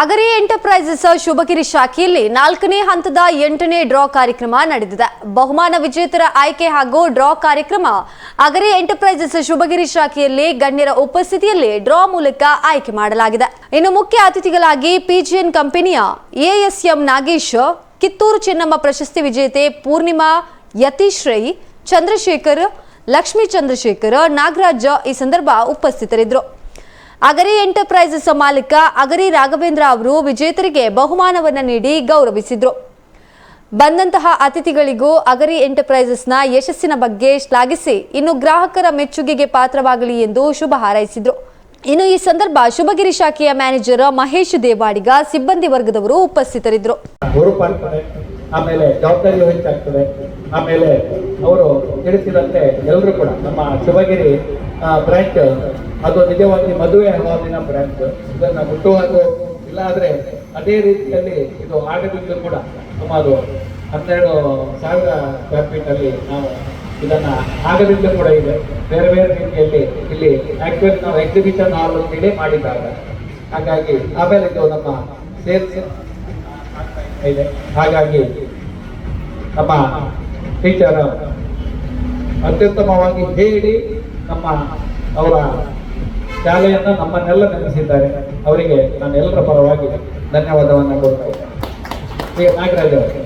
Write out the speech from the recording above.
Agari enterprises ಶುಭಗಿರಿ ಶಾಖೆಯಲ್ಲಿ ನಾಲ್ಕನೇ ಹಂತದ ಎಂಟನೇ ಡ್ರಾ ಕಾರ್ಯಕ್ರಮ ನಡೆದಿದೆ. ಬಹುಮಾನ ವಿಜೇತರ ಆಯ್ಕೆ ಹಾಗೂ ಡ್ರಾ ಕಾರ್ಯಕ್ರಮ ಅಗರಿ ಎಂಟರ್ಪ್ರೈಸಸ್ ಶುಭಗಿರಿ ಶಾಖೆಯಲ್ಲಿ ಗಣ್ಯರ ಉಪಸ್ಥಿತಿಯಲ್ಲಿ ಡ್ರಾ ಮೂಲಕ ಆಯ್ಕೆ ಮಾಡಲಾಗಿದೆ. ಇನ್ನು ಮುಖ್ಯ ಅತಿಥಿಗಳಾಗಿ ಪಿಜಿಎನ್ ಕಂಪನಿಯ ಎಎಸ್ಎಂ ನಾಗೇಶ್, ಕಿತ್ತೂರು ಚೆನ್ನಮ್ಮ ಪ್ರಶಸ್ತಿ ವಿಜೇತೆ ಪೂರ್ಣಿಮಾ ಯತೀಶ್ರೈ ಚಂದ್ರಶೇಖರ್, ಲಕ್ಷ್ಮೀ ಚಂದ್ರಶೇಖರ್, ನಾಗರಾಜ್ ಈ ಸಂದರ್ಭ ಉಪಸ್ಥಿತರಿದ್ದರು. ಅಗರಿ ಎಂಟರ್ಪ್ರೈಸಸ್ ಮಾಲೀಕ ಅಗರಿ ರಾಘವೇಂದ್ರ ಅವರು ವಿಜೇತರಿಗೆ ಬಹುಮಾನವನ್ನು ನೀಡಿ ಗೌರವಿಸಿದರು. ಬಂದಂತಹ ಅತಿಥಿಗಳಿಗೂ ಅಗರಿ ಎಂಟರ್ಪ್ರೈಸಸ್ನ ಯಶಸ್ಸಿನ ಬಗ್ಗೆ ಶ್ಲಾಘಿಸಿ ಇನ್ನು ಗ್ರಾಹಕರ ಮೆಚ್ಚುಗೆಗೆ ಪಾತ್ರವಾಗಲಿ ಎಂದು ಶುಭ ಹಾರೈಸಿದರು. ಇನ್ನು ಈ ಸಂದರ್ಭ ಶುಭಗಿರಿ ಶಾಖೆಯ ಮ್ಯಾನೇಜರ್ ಮಹೇಶ್ ದೇವಾಡಿಗ ಸಿಬ್ಬಂದಿ ವರ್ಗದವರು ಉಪಸ್ಥಿತರಿದ್ದರು. ಆಮೇಲೆ ಜವಾಬ್ದಾರಿ ಹೆಚ್ಚಾಗ್ತದೆ ಆಮೇಲೆ ಅವರು ತಿಳಿಸಿದಂತೆ ಎಲ್ಲರೂ ಕೂಡ ನಮ್ಮ ಶಿವಗಿರಿ ಬ್ರಾಂಚ್ ಅದು ನಿಜವಾಗಿ ಮದುವೆ ಹವಾಮಿನ ಬ್ರ್ಯಾಂಕ್ ಇದನ್ನ ಮುಟ್ಟುವಾಗ ಇಲ್ಲ ಆದ್ರೆ ಅದೇ ರೀತಿಯಲ್ಲಿ ಇದು ಆಗದಿದ್ದರೂ ಕೂಡ ಸುಮಾರು ಹನ್ನೆರಡು ಸಾವಿರ ಸ್ಕ್ವೇರ್ ಅಲ್ಲಿ ನಾವು ಇದನ್ನ ಆಗದಿದ್ದು ಕೂಡ ಇದೆ. ಬೇರೆ ಬೇರೆ ರೀತಿಯಲ್ಲಿ ಇಲ್ಲಿ ಆಕ್ಚುಲಿ ನಾವು ಎಕ್ಸಿಬಿಷನ್ ಹಾಲ್ ಅಂತೇಳಿ ಮಾಡಿದ್ದಾರೆ. ಹಾಗಾಗಿ ಆಮೇಲೆ ಇದು ನಮ್ಮ ಸೇಲ್ಸ್ ಇದೆ. ಹಾಗಾಗಿ ನಮ್ಮ ಟೀಚರ್ ಅತ್ಯುತ್ತಮವಾಗಿ ಹೇಳಿ ನಮ್ಮ ಅವರ ಶಾಲೆಯನ್ನು ನಮ್ಮನ್ನೆಲ್ಲ ನೆನೆಸಿದ್ದಾರೆ. ಅವರಿಗೆ ನಾನು ಎಲ್ಲರ ಪರವಾಗಿ ಧನ್ಯವಾದವನ್ನು ಕೊಡ್ತಾ ಇದ್ದೇನೆ. ನಾಗರಾಜ್ ಅವರು.